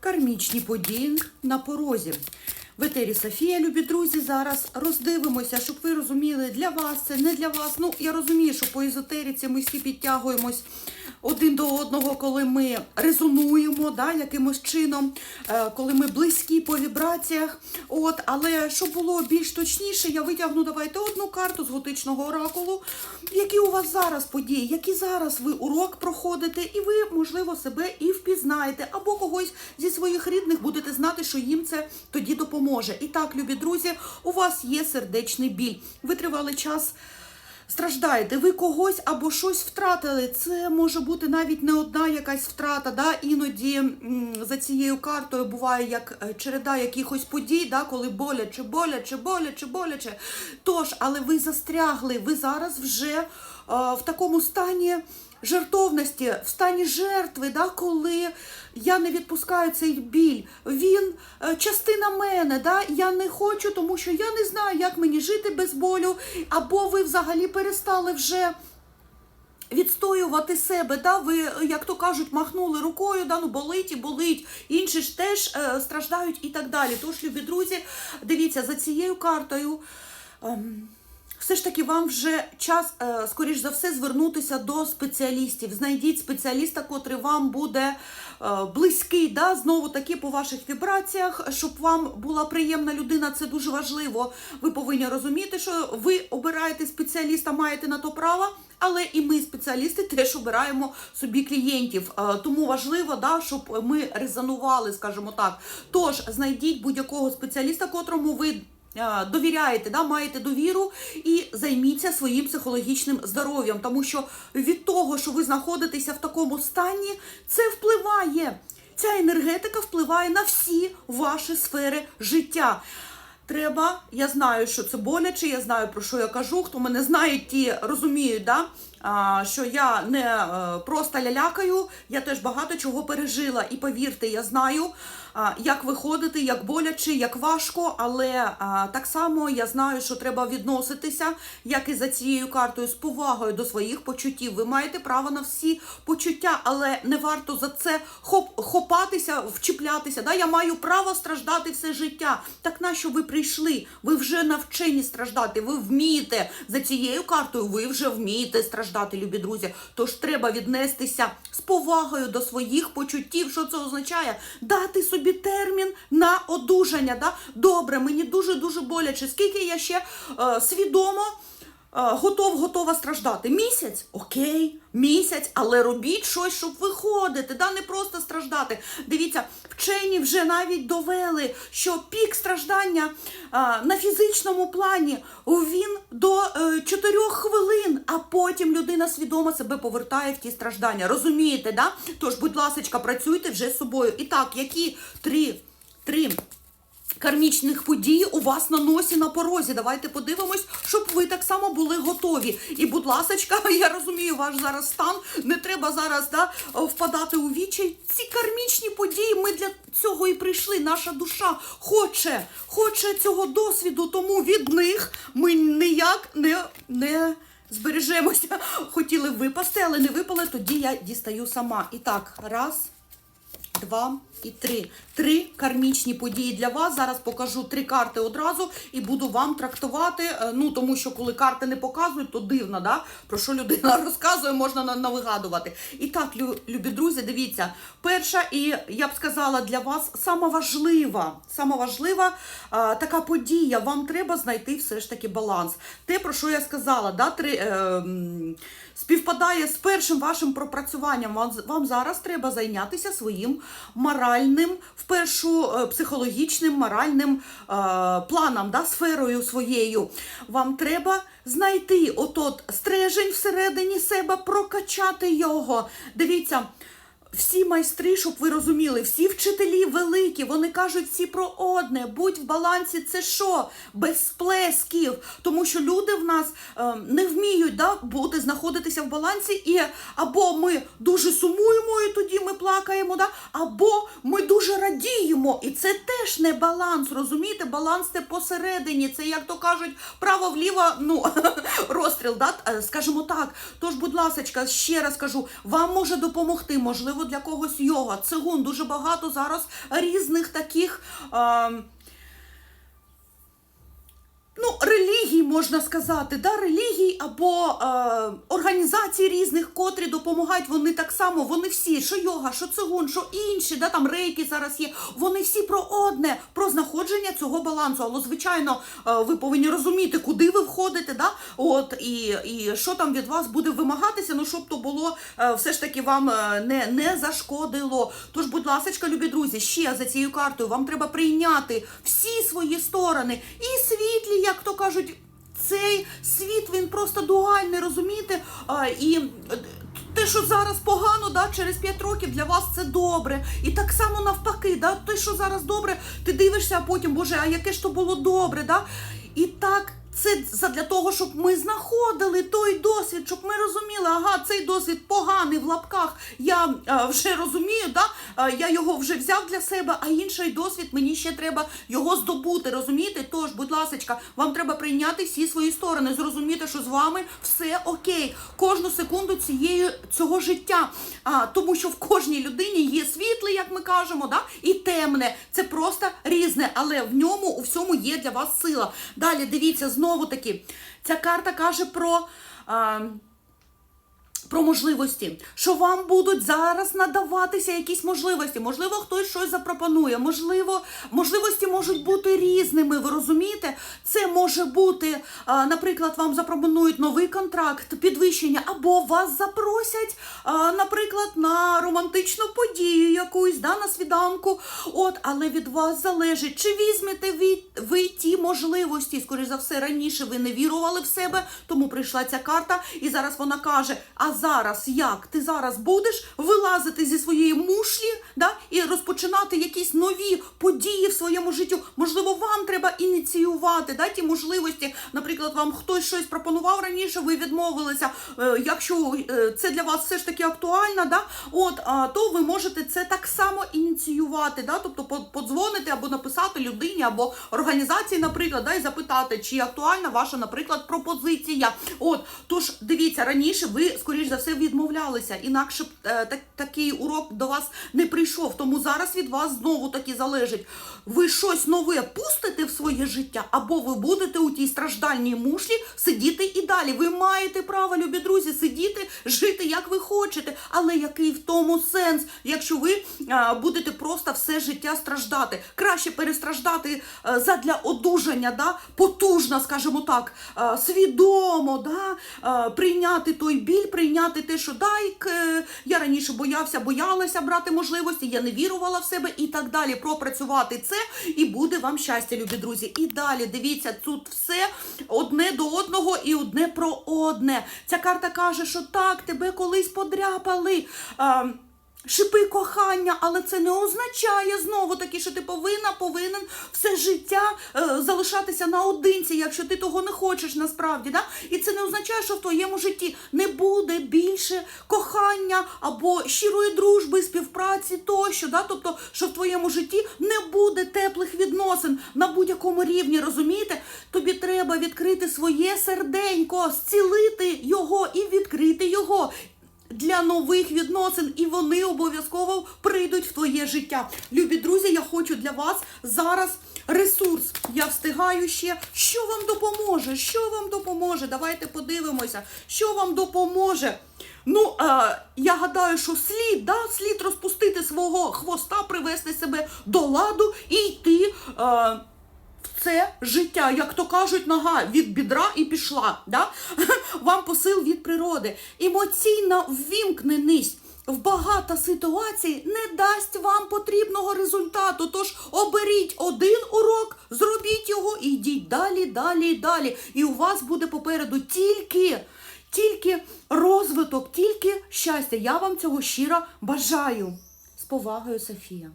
Кармічні події на порозі. В етері Софія, любі друзі, зараз роздивимося, щоб ви розуміли, для вас це не для вас. Ну, я розумію, що по езотериці ми всі підтягуємось один до одного, коли ми резонуємо, да, якимось чином, е, коли ми близькі по вібраціях. От, але щоб було більш точніше, я витягну давайте одну карту з готичного оракулу. Які у вас зараз події, які зараз ви урок проходите, і ви, можливо, себе і впізнаєте, або когось зі своїх рідних будете знати, що їм це тоді допоможе. І так, любі друзі, у вас є сердечний біль. Ви тривалий час. Страждаєте, ви когось або щось втратили. Це може бути навіть не одна якась втрата. Да? Іноді за цією картою буває як е, череда якихось подій, да? коли боляче, боляче, боляче, боляче. Тож, але ви застрягли, ви зараз вже е, в такому стані. Жертовності, в стані жертви, да, коли я не відпускаю цей біль, він е, частина мене, да, я не хочу, тому що я не знаю, як мені жити без болю, або ви взагалі перестали вже відстоювати себе, да, ви, як то кажуть, махнули рукою, да, ну болить і болить, інші ж теж е, страждають і так далі. Тож, любі друзі, дивіться, за цією картою. ем, все ж таки вам вже час, е, скоріш за все, звернутися до спеціалістів. Знайдіть спеціаліста, котрий вам буде е, близький, да, знову таки по ваших вібраціях, щоб вам була приємна людина, це дуже важливо. Ви повинні розуміти, що ви обираєте спеціаліста, маєте на то право. Але і ми, спеціалісти, теж обираємо собі клієнтів. Е, Тому важливо, да, щоб ми резонували, скажімо так. Тож знайдіть будь-якого спеціаліста, котрому ви довіряєте, да, маєте довіру і займіться своїм психологічним здоров'ям, тому що від того, що ви знаходитеся в такому стані, це впливає. Ця енергетика впливає на всі ваші сфери життя. Треба, я знаю, що це боляче, я знаю про що я кажу. Хто мене знає, ті розуміють, да? що я не е, просто лялякаю, я теж багато чого пережила. І повірте, я знаю, як виходити, як боляче, як важко, але так само я знаю, що треба відноситися, як і за цією картою, з повагою до своїх почуттів. Ви маєте право на всі почуття, але не варто за це хоп, хопатися, вчіплятися. Да? Я маю право страждати все життя. Так нащо ви прийшли? Ви вже навчені страждати, ви вмієте за цією картою, ви вже вмієте страждати, любі друзі. Тож треба віднестися з повагою до своїх почуттів. Що це означає? Дати собі термін на одужання. Да? Добре, мені дуже дуже боляче. Скільки я ще е, свідомо. Готов, готова страждати. Місяць? Окей, місяць, але робіть щось, щоб виходити, да, не просто страждати. Дивіться, вчені вже навіть довели, що пік страждання а, на фізичному плані він до е, 4 хвилин, а потім людина свідомо себе повертає в ті страждання. Розумієте, да? Тож, будь ласка, працюйте вже з собою. І так, які три, три кармічних подій у вас на носі на порозі. Давайте подивимось, щоб ви так само були готові. І, будь ласочка, я розумію ваш зараз стан. Не треба зараз да, впадати у вічі. Ці кармічні події ми для цього і прийшли. Наша душа хоче, хоче цього досвіду, тому від них ми ніяк не. не Збережемося, хотіли випасти, але не випали, тоді я дістаю сама. І так, раз, два і три. Три кармічні події для вас. Зараз покажу три карти одразу і буду вам трактувати. е, Ну тому що коли карти не показують, то дивно, да? про що людина розказує, можна навигадувати. І так, любі друзі, дивіться, перша і я б сказала для вас сама важлива, сама важлива а, така подія. Вам треба знайти все ж таки баланс. Те, про що я сказала, да, три. Е, співпадає з першим вашим пропрацюванням. Вам, вам зараз треба зайнятися своїм моральним, впершу е, психологічним, моральним е, планом, да, сферою своєю. Вам треба знайти отот стрежень всередині себе, прокачати його. Дивіться. Всі майстри, щоб ви розуміли, всі вчителі великі, вони кажуть всі про одне. Будь в балансі, це що? Без сплесків. Тому що люди в нас е, не вміють да, бути, знаходитися в балансі, і або ми дуже сумуємо, і тоді ми плакаємо, да, або ми дуже радіємо. І це теж не баланс. Розумієте? Баланс це посередині. Це, як то кажуть, право-вліво, ну, розстріл, да? е, скажімо так. Тож, будь ласка, ще раз кажу, вам може допомогти, можливо, можливо, для когось йога, цигун. Дуже багато зараз різних таких. Е, релігій можна сказати, да, релігій або е, організацій різних, котрі допомагають. Вони так само, вони всі, що йога, що цигун, що інші, да, там рейки зараз є. Вони всі про одне, про знаходження цього балансу. Але звичайно, е, ви повинні розуміти, куди ви входите, да, от і, і що там від вас буде вимагатися. Ну щоб то було е, все ж таки вам е, не, не зашкодило. Тож, будь ласка, любі друзі, ще за цією картою вам треба прийняти всі свої сторони і світлі, як то кажуть. Цей світ він просто дуальний, розумієте? І е, те, що зараз погано, да, через 5 років для вас це добре. І так само навпаки, да, те, що зараз добре, ти дивишся, а потім, Боже, а яке ж то було добре, да? І так. Це задля того, щоб ми знаходили той досвід, щоб ми розуміли, ага, цей досвід поганий в лапках. Я а, вже розумію, да? а, я його вже взяв для себе, а інший досвід мені ще треба його здобути. Розумієте? Тож, будь ласка, вам треба прийняти всі свої сторони, зрозуміти, що з вами все окей. Кожну секунду цієї цього життя. А, тому що в кожній людині є світле, як ми кажемо, да? і темне. Це просто різне, але в ньому у всьому є для вас сила. Далі дивіться, знову таки, ця карта каже про. А, про можливості, що вам будуть зараз надаватися якісь можливості. Можливо, хтось щось запропонує. Можливо, можливості можуть бути різними. Ви розумієте? Це може бути, наприклад, вам запропонують новий контракт, підвищення, або вас запросять, наприклад, на романтичну подію якусь, да, на свіданку. От, але від вас залежить, чи візьмете ви, ви ті можливості. Скоріше за все, раніше ви не вірували в себе, тому прийшла ця карта, і зараз вона каже: а зараз як? Ти зараз будеш вилазити зі своєї мушлі да, і розпочинати якісь нові події в своєму життю. Можливо, вам треба ініціювати да, ті можливості. Наприклад, вам хтось щось пропонував раніше, ви відмовилися. Е, якщо е, це для вас все ж таки актуально, да, от, то ви можете це так само ініціювати. Да, тобто подзвонити або написати людині або організації, наприклад, да, і запитати, чи актуальна ваша, наприклад, пропозиція. От, тож дивіться, раніше ви, скоріш за все, відмовлялися, інакше б е, так, такий урок до вас не прийшов. Тому зараз від вас знову таки залежить. Ви щось нове пустите в своє життя, або ви будете у тій страждальній мушлі сидіти і далі. Ви маєте право, любі друзі, сидіти, жити як ви хочете. Але який в тому сенс, якщо ви а, будете просто все життя страждати? Краще перестраждати а, задля одужання, да? потужно, скажімо так, свідомо, да? прийняти той біль, прийняти те, що дайк, я раніше боявся, боялася брати можливості, я не вірувала в себе і так далі. Пропрацювати це і буде вам щастя, любі друзі. І далі дивіться, тут все одне до одного і одне про одне. Ця карта каже, що так, тебе колись подряпали. Шипи кохання, але це не означає знову таки, що ти повинна, повинен все життя е, залишатися наодинці, якщо ти того не хочеш насправді. Да? І це не означає, що в твоєму житті не буде більше кохання або щирої дружби, співпраці тощо. Да? Тобто, що в твоєму житті не буде теплих відносин на будь-якому рівні, розумієте? Тобі треба відкрити своє серденько, зцілити його і відкрити його для нових відносин, і вони обов'язково прийдуть в твоє життя. Любі друзі, я хочу для вас зараз ресурс. Я встигаю ще. Що вам допоможе? Що вам допоможе? Давайте подивимося, що вам допоможе. Ну, е, я гадаю, що слід, да, слід розпустити свого хвоста, привести себе до ладу і йти. Е, це життя, як то кажуть, нога від бідра і пішла. Да? Вам посил від природи. Емоційна ввімкненість в багато ситуацій не дасть вам потрібного результату. Тож оберіть один урок, зробіть його і йдіть далі, далі, далі. І у вас буде попереду тільки, тільки розвиток, тільки щастя. Я вам цього щиро бажаю. З повагою, Софія.